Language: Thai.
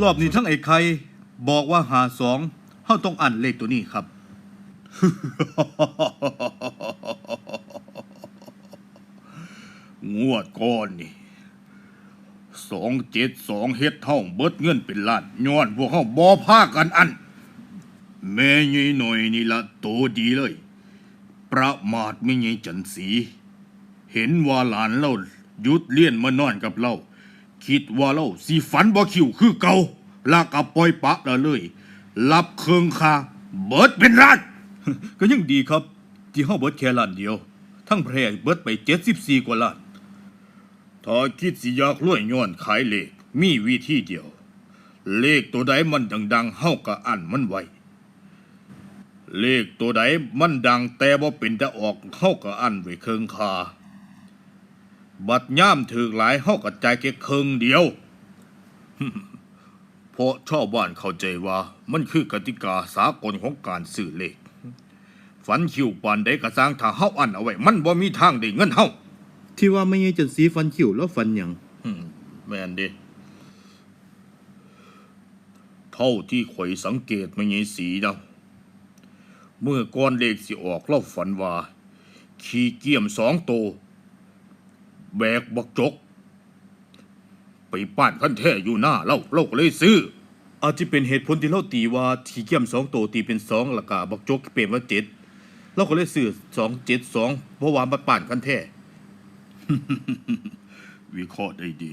รอบนี้ทั้งไอ้ไข่บอกว่าหาสองเฮาต้องอ่านเลขตัวนี้ครับ งวดก้อนนี่สองเจ็ดสองเฮ็ดเท่าเบิดเงินเป็นล้านย้อนพวกเขาบ่พากันอัน แม่ยายหน่อยนี่ละโตดีเลย ประมาทไม่ยายจันสี เห็นว่าหลานเราหยุดเลี้ยนมานอนกับเรา คิดว่าเราสิฝันบ่คิวคือเก่าลากกับปล่อยปะละเลยรับเครื่องคาเบิดเป็นล้านก็ยังดีครับ ที่เฮาเบิดแค่ล้านเดียว ทั้งแพร่เบิดไป74กว่าล้าน ถ้าคิดสิอยากรวยย้อนขายเลขมีวิธีเดียว เลขตัวใดมันดังๆเฮาก็อันมันไว้ เลขตัวใดมันดังแต่บ่เป็นจะออกเฮาก็อันไว้เคิงคา บัดย่ามถือหลายเฮาก็จ่ายแค่เคิงเดียว เพราะชาวบ้านเข้าใจว่า มันคือกติกาสากลของการซื้อเลข ฝันคิวปานใดก็สร้างถ้าเฮาอันเอาไว้ มันบ่มีทางได้เงินเฮาที่ว่าไม่ใช่จันสีฟันคิ้วแล้วฟันหยังอืมแม่นเดิเท่าที่ข่อยสังเกตไม่ไงสีนะเมื่อก้อนเลขสิออกเราฝันว่า ขี่เกี่ยมสองโตว แบกบักจก ไปป้านขั้นแท้อยู่หน้าเราเราก็เลยซื้อ อาจจะเป็นเหตุผลที่เราตีว่าทีเกียมสองตัวตีเป็นสองแล้วก็บักจกเป็นว่าเจ็ดเราก็เลยซื้อสองเจ็ดสองเพราะว่ามันป่านกันแท้ วิเคราะห์ได้ดี